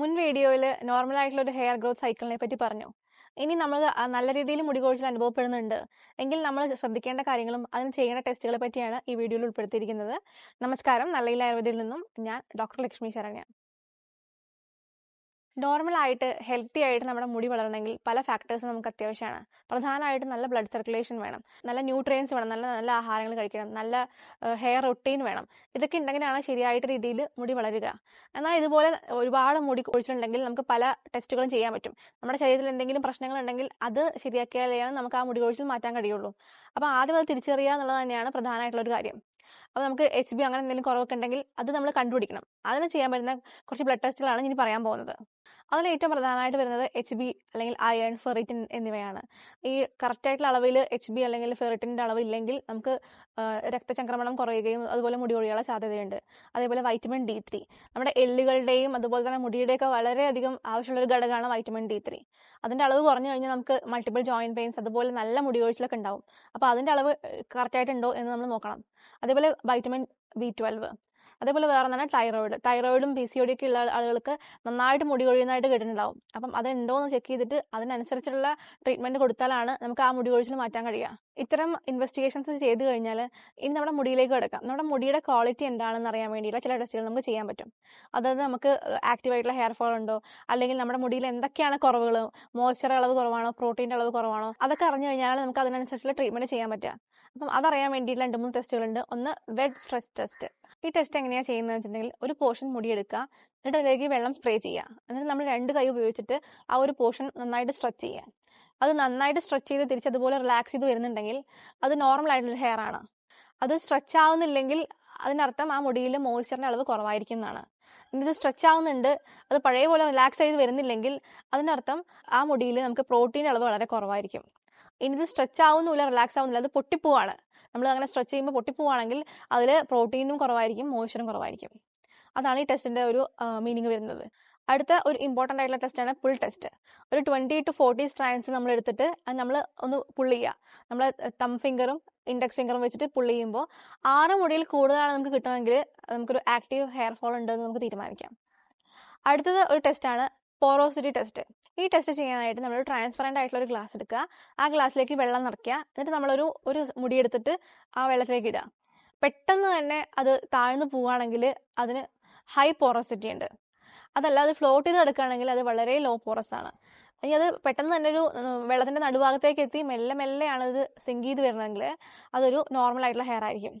മുൻ വീഡിയോയിൽ നോർമൽ ആയിട്ടുള്ള ഒരു ഹെയർ ഗ്രോത്ത് സൈക്കിളിനെ പറ്റി പറഞ്ഞു. ഇനി നമ്മൾ നല്ല രീതിയിൽ മുടി കൊഴിച്ചിൽ അനുഭവപ്പെടുന്നുണ്ട്. എങ്കിൽ നമ്മൾ ശ്രദ്ധിക്കേണ്ട കാര്യങ്ങളും അതിന് ചെയ്യേണ്ട ടെസ്റ്റുകളെ പറ്റിയാണ് ഈ വീഡിയോയിൽ ഉൾപ്പെടുത്തിയിരിക്കുന്നത്. നമസ്കാരം. നല്ലയിൽ ആയുർവേദയിൽ നിന്നും ഞാൻ ഡോക്ടർ ലക്ഷ്മി ശരണ്യ. നോർമൽ ആയിട്ട് ഹെൽത്തി ആയിട്ട് നമ്മുടെ മുടി വളരണമെങ്കിൽ പല ഫാക്ടേഴ്സും നമുക്ക് അത്യാവശ്യമാണ്. പ്രധാനമായിട്ടും നല്ല ബ്ലഡ് സർക്കുലേഷൻ വേണം. നല്ല ന്യൂട്രിയൻസ് വേണം. നല്ല നല്ല ആഹാരങ്ങൾ കഴിക്കണം. നല്ല ഹെയർ റൊട്ടീൻ വേണം. ഇതൊക്കെ ഉണ്ടെങ്കിലാണ് ശരിയായിട്ട് രീതിയിൽ മുടി വളരുക. എന്നാൽ ഇതുപോലെ ഒരുപാട് മുടി കൊഴിച്ചിട്ടുണ്ടെങ്കിൽ നമുക്ക് പല ടെസ്റ്റുകളും ചെയ്യാൻ പറ്റും. നമ്മുടെ ശരീരത്തിൽ എന്തെങ്കിലും പ്രശ്നങ്ങൾ ഉണ്ടെങ്കിൽ അത് ശരിയാക്കിയാലാണ് നമുക്ക് ആ മുടി കൊഴിച്ചിൽ മാറ്റാൻ കഴിയുള്ളൂ. അപ്പോൾ ആദ്യം അത് തിരിച്ചറിയുക എന്നുള്ളത് തന്നെയാണ് പ്രധാനമായിട്ടുള്ള ഒരു കാര്യം. അപ്പോൾ നമുക്ക് എച്ച് ബി അങ്ങനെ എന്തെങ്കിലും കുറവൊക്കെ ഉണ്ടെങ്കിൽ അത് നമ്മൾ കണ്ടുപിടിക്കണം. അതിന് ചെയ്യാൻ പറ്റുന്ന കുറച്ച് ബ്ലഡ് ടെസ്റ്റുകളാണ് ഇനി പറയാൻ പോകുന്നത്. അതിൽ ഏറ്റവും പ്രധാനമായിട്ട് വരുന്നത് എച്ച് ബി അല്ലെങ്കിൽ അയൺ ഫെറിറ്റിൻ എന്നിവയാണ്. ഈ കറക്റ്റ് ആയിട്ടുള്ള അളവിൽ എച്ച് ബി അല്ലെങ്കിൽ ഫെറിറ്റിന്റെ അളവ് ഇല്ലെങ്കിൽ നമുക്ക് രക്തചംക്രമണം കുറയുകയും അതുപോലെ മുടി ഒഴിയാനുള്ള സാധ്യതയുണ്ട്. അതേപോലെ വൈറ്റമിൻ ഡി ത്രീ നമ്മുടെ എല്ലുകളുടെയും അതുപോലെ തന്നെ മുടിയുടെയൊക്കെ വളരെയധികം ആവശ്യമുള്ള ഒരു ഘടകമാണ് വൈറ്റമിൻ ഡി ത്രീ അതിന്റെ അളവ് കുറഞ്ഞു കഴിഞ്ഞാൽ നമുക്ക് മൾട്ടിപ്പിൾ ജോയിന്റ് പെയിൻസ് അതുപോലെ നല്ല മുടി ഒഴിച്ചിലൊക്കെ ഉണ്ടാവും. അപ്പോൾ അതിന്റെ അളവ് കറക്റ്റ് ആയിട്ടുണ്ടോ എന്ന് നമ്മൾ നോക്കണം. അതേപോലെ വൈറ്റമിൻ ബി ട്വൽവ്. അതേപോലെ വേറെ ഒന്നാണ് തൈറോയിഡ് തൈറോയിഡും പി സി ഒക്കെ ഉള്ള ആളുകൾക്ക് നന്നായിട്ട് മുടി കൊഴിയുന്നതായിട്ട് കേട്ടിട്ടുണ്ടാവും. അപ്പം അത് ഉണ്ടോ എന്ന് ചെക്ക് ചെയ്തിട്ട് അതിനനുസരിച്ചുള്ള ട്രീറ്റ്മെന്റ് കൊടുത്താലാണ് നമുക്ക് ആ മുടി കൊഴിച്ചിൽ മാറ്റാൻ കഴിയുക. ഇത്തരം ഇൻവെസ്റ്റിഗേഷൻസ് ചെയ്ത് കഴിഞ്ഞാൽ ഇനി നമ്മുടെ മുടിയിലേക്ക് കിടക്കാം. നമ്മുടെ മുടിയുടെ ക്വാളിറ്റി എന്താണെന്ന് അറിയാൻ വേണ്ടിയിട്ടുള്ള ചില ടെസ്റ്റുകൾ നമുക്ക് ചെയ്യാൻ പറ്റും. അതായത് നമുക്ക് ആക്റ്റീവായിട്ടുള്ള ഹെയർ ഫോൾ ഉണ്ടോ? അല്ലെങ്കിൽ നമ്മുടെ മുടിയിൽ എന്തൊക്കെയാണ് കുറവുകൾ മോയ്സ്ചർ അളവ് കുറവാണോ? പ്രോട്ടീന്റെ അളവ് കുറവാണോ? അതൊക്കെ അറിഞ്ഞു കഴിഞ്ഞാൽ നമുക്ക് അതിനനുസരിച്ചുള്ള ട്രീറ്റ്മെന്റ് ചെയ്യാൻ പറ്റുക. അപ്പം അതറിയാൻ വേണ്ടിയിട്ട് രണ്ട് മൂന്ന് ടെസ്റ്റുകളുണ്ട് ഒന്ന് വെഡ് സ്ട്രെസ് ടെസ്റ്റ് ഈ ടെസ്റ്റ് എങ്ങനെയാണ് ചെയ്യുന്നത് വെച്ചിട്ടുണ്ടെങ്കിൽ ഒരു പോർഷൻ മുടിയെടുക്കുക എന്നിട്ട് അതിലേക്ക് വെള്ളം സ്പ്രേ ചെയ്യുക. എന്നിട്ട് നമ്മൾ രണ്ട് കൈ ഉപയോഗിച്ചിട്ട് ആ ഒരു പോർഷൻ നന്നായിട്ട് സ്ട്രെച്ച് ചെയ്യുക. അത് നന്നായിട്ട് സ്ട്രെച്ച് ചെയ്ത് തിരിച്ച് അതുപോലെ റിലാക്സ് ചെയ്ത് വരുന്നുണ്ടെങ്കിൽ അത് നോർമൽ ആയിട്ടുള്ള ഹെയർ ആണ്. അത് സ്ട്രെച്ച് ആവുന്നില്ലെങ്കിൽ അതിനർത്ഥം ആ മുടിയിൽ മോയ്സ്ചറിന്റെ അളവ് കുറവായിരിക്കും എന്നാണ്. ഇത് സ്ട്രെച്ച് ആവുന്നുണ്ട് അത് പഴയ പോലെ റിലാക്സ് ചെയ്ത് വരുന്നില്ലെങ്കിൽ അതിനർത്ഥം ആ മുടിയിൽ നമുക്ക് പ്രോട്ടീൻ അളവ് വളരെ കുറവായിരിക്കും. ഇനി ഇത് സ്ട്രെച്ച് ആവുന്നില്ല റിലാക്സ് ആവുന്നില്ല അത് പൊട്ടിപ്പോവാണ്. നമ്മൾ അങ്ങനെ സ്ട്രെച്ച് ചെയ്യുമ്പോൾ പൊട്ടിപ്പോവാണെങ്കിൽ അതിൽ പ്രോട്ടീനും കുറവായിരിക്കും മോയ്സ്ചറും കുറവായിരിക്കും. അതാണ് ഈ ടെസ്റ്റിന്റെ ഒരു മീനിങ് വരുന്നത്. അടുത്ത ഒരു ഇമ്പോർട്ടന്റ് ആയിട്ടുള്ള ടെസ്റ്റാണ് പുൾ ടെസ്റ്റ് ഒരു ട്വന്റി ടു ഫോർട്ടി സ്ട്രാൻസ് നമ്മൾ എടുത്തിട്ട് അത് നമ്മൾ ഒന്ന് പുൾ ചെയ്യുക നമ്മൾ തം ഫിംഗറും ഇൻഡെക്സ് ഫിംഗറും വെച്ചിട്ട് പുൾ ചെയ്യുമ്പോൾ ആറ് മുടിയിൽ കൂടുതലാണ് നമുക്ക് കിട്ടണമെങ്കിൽ നമുക്കൊരു ആക്റ്റീവ് ഹെയർ ഫോൾ ഉണ്ടെന്ന് നമുക്ക് തീരുമാനിക്കാം. അടുത്തത് ഒരു ടെസ്റ്റാണ് പോറോസിറ്റി ടെസ്റ്റ്. ഈ ടെസ്റ്റ് ചെയ്യാനായിട്ട് നമ്മൾ ട്രാൻസ്പെറന്റ് ആയിട്ടുള്ള ഒരു ഗ്ലാസ് എടുക്കുക. ആ ഗ്ലാസ്സിലേക്ക് വെള്ളം നിറയ്ക്കുക. എന്നിട്ട് നമ്മളൊരു ഒരു മുടി എടുത്തിട്ട് ആ വെള്ളത്തിലേക്ക് ഇടുക. പെട്ടെന്ന് തന്നെ അത് താഴ്ന്നു പോവുകയാണെങ്കിൽ അതിന് ഹൈ പോറോസിറ്റി ഉണ്ട്. അതല്ല അത് ഫ്ലോട്ട് ചെയ്ത് കിടക്കുകയാണെങ്കിൽ അത് വളരെ ലോ പോറസ് ആണ്. ഇനി അത് പെട്ടെന്ന് തന്നെ ഒരു വെള്ളത്തിന്റെ നടുഭാഗത്തേക്ക് എത്തി മെല്ലെ മെല്ലെയാണ് ഇത് സിങ്ക് ചെയ്ത് വരുന്നതെങ്കിൽ അതൊരു നോർമൽ ആയിട്ടുള്ള ഹെയർ ആയിരിക്കും.